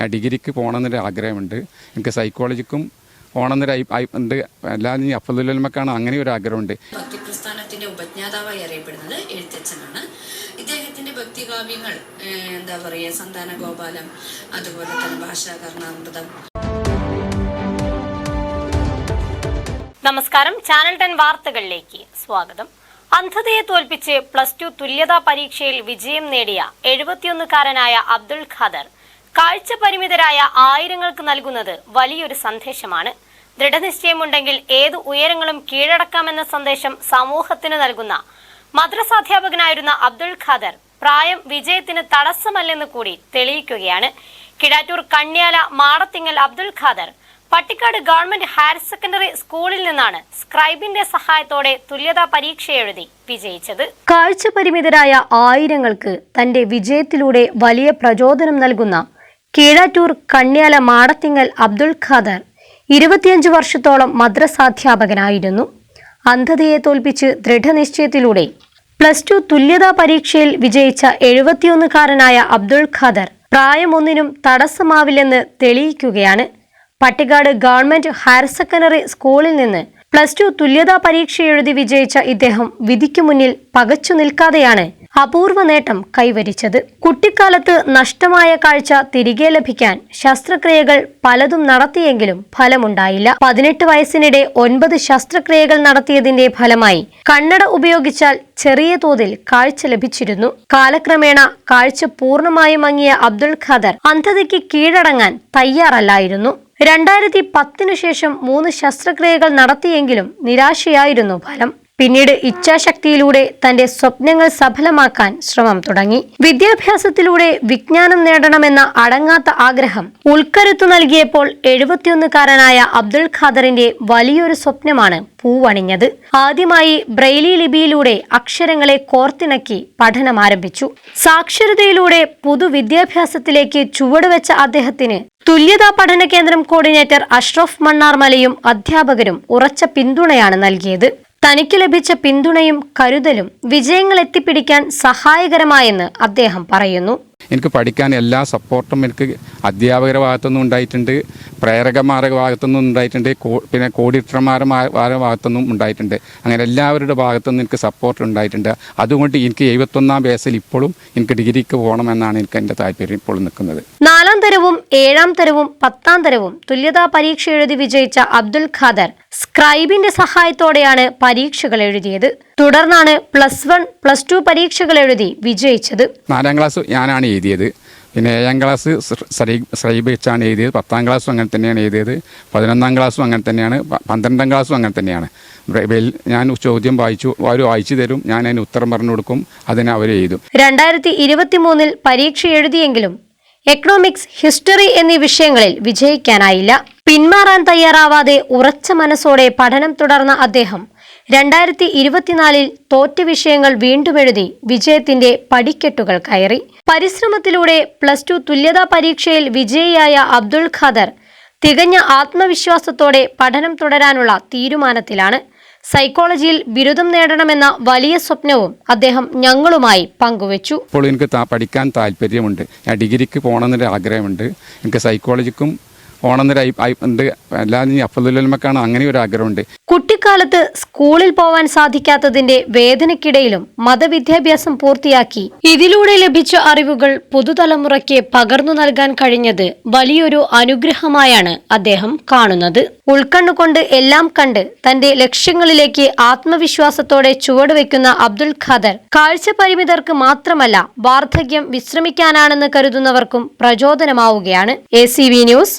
ഞാൻ ഡിഗ്രിക്ക് പോകണമെന്നൊരു ആഗ്രഹമുണ്ട്. എനിക്ക് സൈക്കോളജിക്കും പോകണമെന്നൊരു ഐ- ഐ- ഉണ്ട്. അല്ലാതെ ഈ അഫദുല്ലമക്കാണ് അങ്ങനെ ഒരു ആഗ്രഹമുണ്ട്. ഭക്തിപ്രസ്ഥാനത്തിന്റെ ഉപജ്ഞാതാവായി അറിയപ്പെടുന്നത് എഴുത്തച്ഛനാണ്. ഇദ്ദേഹത്തിന്റെ ഭക്തികാവ്യങ്ങൾ എന്താ പറയുക സന്താന ഗോപാലം അതുപോലെ തന്നെ ഭാഷാകർണാമൃതം നമസ്കാരം. ചാനൽ ടെൻ വാർത്തകളിലേക്ക് സ്വാഗതം. അന്ധതയെ തോൽപ്പിച്ച് പ്ലസ് ടു തുല്യതാ പരീക്ഷയിൽ വിജയം നേടിയ എഴുപത്തിയൊന്നുകാരനായ അബ്ദുൾ ഖാദർ കാഴ്ച പരിമിതരായ ആയിരങ്ങൾക്ക് നൽകുന്നത് വലിയൊരു സന്ദേശമാണ്. ദൃഢനിശ്ചയമുണ്ടെങ്കിൽ ഏത് ഉയരങ്ങളും കീഴടക്കാമെന്ന സന്ദേശം സമൂഹത്തിന് നൽകുന്ന മദ്രസാധ്യാപകനായിരുന്ന അബ്ദുൾ ഖാദർ പ്രായം വിജയത്തിന് തടസ്സമല്ലെന്ന് കൂടി തെളിയിക്കുകയാണ്. Kidattur Kanyala Madathingal Abdul Khader Pattikkad government higher secondary സ്കൂളിൽ നിന്നാണ് സ്ക്രൈബിന്റെ സഹായത്തോടെ തുല്യതാ പരീക്ഷ എഴുതി വിജയിച്ചത്. കാഴ്ച പരിമിതരായ ആയിരങ്ങൾക്ക് തന്റെ വിജയത്തിലൂടെ വലിയ പ്രചോദനം നൽകുന്ന കീഴാറ്റൂർ കണ്യാല മാടത്തിങ്ങൽ അബ്ദുൾ ഖാദർ ഇരുപത്തിയഞ്ച് വർഷത്തോളം മദ്രസാധ്യാപകനായിരുന്നു. അന്ധതയെ തോൽപ്പിച്ച് ദൃഢനിശ്ചയത്തിലൂടെ പ്ലസ് ടു തുല്യതാ പരീക്ഷയിൽ വിജയിച്ച എഴുപത്തിയൊന്നുകാരനായ അബ്ദുൾ ഖാദർ പ്രായമൊന്നിനും തടസ്സമാവില്ലെന്ന് തെളിയിക്കുകയാണ്. പട്ടിക്കാട് ഗവൺമെന്റ് ഹയർ സെക്കൻഡറി സ്കൂളിൽ നിന്ന് പ്ലസ് ടു തുല്യതാ പരീക്ഷ എഴുതി വിജയിച്ച ഇദ്ദേഹം വിധിക്കു മുന്നിൽ പകച്ചു നിൽക്കാതെയാണ് അപൂർവ നേട്ടം കൈവരിച്ചത്. കുട്ടിക്കാലത്ത് നഷ്ടമായ കാഴ്ച തിരികെ ലഭിക്കാൻ ശസ്ത്രക്രിയകൾ പലതും നടത്തിയെങ്കിലും ഫലമുണ്ടായില്ല. പതിനെട്ട് വയസ്സിനിടെ ഒൻപത് ശസ്ത്രക്രിയകൾ നടത്തിയതിന്റെ ഫലമായി കണ്ണട ഉപയോഗിച്ചാൽ ചെറിയ തോതിൽ കാഴ്ച ലഭിച്ചിരുന്നു. കാലക്രമേണ കാഴ്ച പൂർണമായും മങ്ങിയ അബ്ദുൾ ഖാദർ അന്ധതയ്ക്ക് കീഴടങ്ങാൻ തയ്യാറല്ലായിരുന്നു. രണ്ടായിരത്തി പത്തിനു ശേഷം മൂന്ന് ശസ്ത്രക്രിയകൾ നടത്തിയെങ്കിലും നിരാശയായിരുന്നു ഫലം. പിന്നീട് ഇച്ഛാശക്തിയിലൂടെ തന്റെ സ്വപ്നങ്ങൾ സഫലമാക്കാൻ ശ്രമം തുടങ്ങി. വിദ്യാഭ്യാസത്തിലൂടെ വിജ്ഞാനം നേടണമെന്ന അടങ്ങാത്ത ആഗ്രഹം ഉൾക്കരുത്തു നൽകിയപ്പോൾ എഴുപത്തിയൊന്നുകാരനായ അബ്ദുൾ ഖാദറിന്റെ വലിയൊരു സ്വപ്നമാണ് പൂവണിഞ്ഞത്. ആദ്യമായി ബ്രെയിലി ലിപിയിലൂടെ അക്ഷരങ്ങളെ കോർത്തിണക്കി പഠനം ആരംഭിച്ചു. സാക്ഷരതയിലൂടെ പൊതുവിദ്യാഭ്യാസത്തിലേക്ക് ചുവടുവെച്ച അദ്ദേഹത്തിന് തുല്യതാ പഠന കേന്ദ്രം കോർഡിനേറ്റർ അഷ്റഫ് മണ്ണാർമലയും അധ്യാപകരും ഉറച്ച പിന്തുണയാണ് നൽകിയത്. തനിക്ക് ലഭിച്ച പിന്തുണയും കരുതലും വിജയങ്ങൾ എത്തിപ്പിടിക്കാൻ സഹായകരമായെന്ന് അദ്ദേഹം പറയുന്നു. എനിക്ക് പഠിക്കാൻ എല്ലാ സപ്പോർട്ടും എനിക്ക് അധ്യാപകരുടെ ഭാഗത്തുനിന്നും ഉണ്ടായിട്ടുണ്ട് പ്രേരകന്മാരുടെ ഭാഗത്തുനിന്നും ഉണ്ടായിട്ടുണ്ട് പിന്നെ കോഡിറ്റർമാരുടെ ഭാഗത്തുനിന്നും ഉണ്ടായിട്ടുണ്ട്. അങ്ങനെ എല്ലാവരുടെ ഭാഗത്തുനിന്നും എനിക്ക് സപ്പോർട്ട് ഉണ്ടായിട്ടുണ്ട്. അതുകൊണ്ട് എനിക്ക് എഴുപത്തൊന്നാം വയസ്സിൽ ഇപ്പോഴും എനിക്ക് ഡിഗ്രിക്ക് പോകണമെന്നാണ് എനിക്ക് എന്റെ താല്പര്യം ഇപ്പോൾ നിൽക്കുന്നത്. നാലാം തരവും ഏഴാം തരവും പത്താം തരവും തുല്യതാ പരീക്ഷ എഴുതി വിജയിച്ച അബ്ദുൽ ഖാദർ സ്ക്രൈബിന്റെ സഹായത്തോടെയാണ് പരീക്ഷകൾ എഴുതിയത്. തുടർന്നാണ് പ്ലസ് വൺ പ്ലസ് ടു പരീക്ഷകൾ എഴുതി വിജയിച്ചത്. നാലാം ക്ലാസ് ഞാനാണ് എഴുതിയത്. പിന്നെ ഏഴാം ക്ലാസ് സ്രൈബ് വെച്ചാണ് എഴുതിയത്. പത്താം ക്ലാസ്സും അങ്ങനെ തന്നെയാണ് എഴുതിയത്. പതിനൊന്നാം ക്ലാസ്സും അങ്ങനെ തന്നെയാണ്. പന്ത്രണ്ടാം ക്ലാസ്സും അങ്ങനെ തന്നെയാണ്. ഞാൻ ചോദ്യം വായിച്ചു അവർ വായിച്ചു തരും. ഞാൻ അതിന് ഉത്തരം പറഞ്ഞു കൊടുക്കും. അതിനെ അവർ എഴുതും. രണ്ടായിരത്തി ഇരുപത്തിമൂന്നിൽ പരീക്ഷ എഴുതിയെങ്കിലും എക്കണോമിക്സ് ഹിസ്റ്ററി എന്നീ വിഷയങ്ങളിൽ വിജയിക്കാനായില്ല. പിന്മാറാൻ തയ്യാറാവാതെ ഉറച്ച മനസ്സോടെ പഠനം തുടർന്ന അദ്ദേഹം രണ്ടായിരത്തി ഇരുപത്തിനാലിൽ തോറ്റ വിഷയങ്ങൾ വീണ്ടും എഴുതി വിജയത്തിന്റെ പടിക്കെട്ടുകൾ കയറി. പരിശ്രമത്തിലൂടെ പ്ലസ് ടു തുല്യതാ പരീക്ഷയിൽ വിജയിയായ അബ്ദുൾ ഖാദർ തികഞ്ഞ ആത്മവിശ്വാസത്തോടെ പഠനം തുടരാനുള്ള തീരുമാനത്തിലാണ്. സൈക്കോളജിയിൽ ബിരുദം നേടണമെന്ന വലിയ സ്വപ്നവും അദ്ദേഹം ഞങ്ങളുമായി പങ്കുവച്ചു. ഇപ്പോൾ എനിക്ക് പഠിക്കാൻ താല്പര്യമുണ്ട്. ഞാൻ ഡിഗ്രിക്ക് പോകണമെന്നൊരു ആഗ്രഹമുണ്ട് എനിക്ക് സൈക്കോളജിക്കും അങ്ങനെ ഒരു കുട്ടിക്കാലത്ത് സ്കൂളിൽ പോവാൻ സാധിക്കാത്തതിന്റെ വേദനയ്ക്കിടയിലും മതവിദ്യാഭ്യാസം പൂർത്തിയാക്കി. ഇതിലൂടെ ലഭിച്ച അറിവുകൾ പുതുതലമുറയ്ക്ക് പകർന്നു നൽകാൻ കഴിഞ്ഞത് വലിയൊരു അനുഗ്രഹമായാണ് അദ്ദേഹം കാണുന്നത്. ഉൾക്കണ്ണുകൊണ്ട് എല്ലാം കണ്ട് തന്റെ ലക്ഷ്യങ്ങളിലേക്ക് ആത്മവിശ്വാസത്തോടെ ചുവടുവെക്കുന്ന അബ്ദുൽ ഖാദർ കാഴ്ച പരിമിതർക്ക് മാത്രമല്ല വാർദ്ധക്യം വിശ്രമിക്കാനാണെന്ന് കരുതുന്നവർക്കും പ്രചോദനമാവുകയാണ്. A news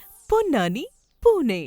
Ponnani Pune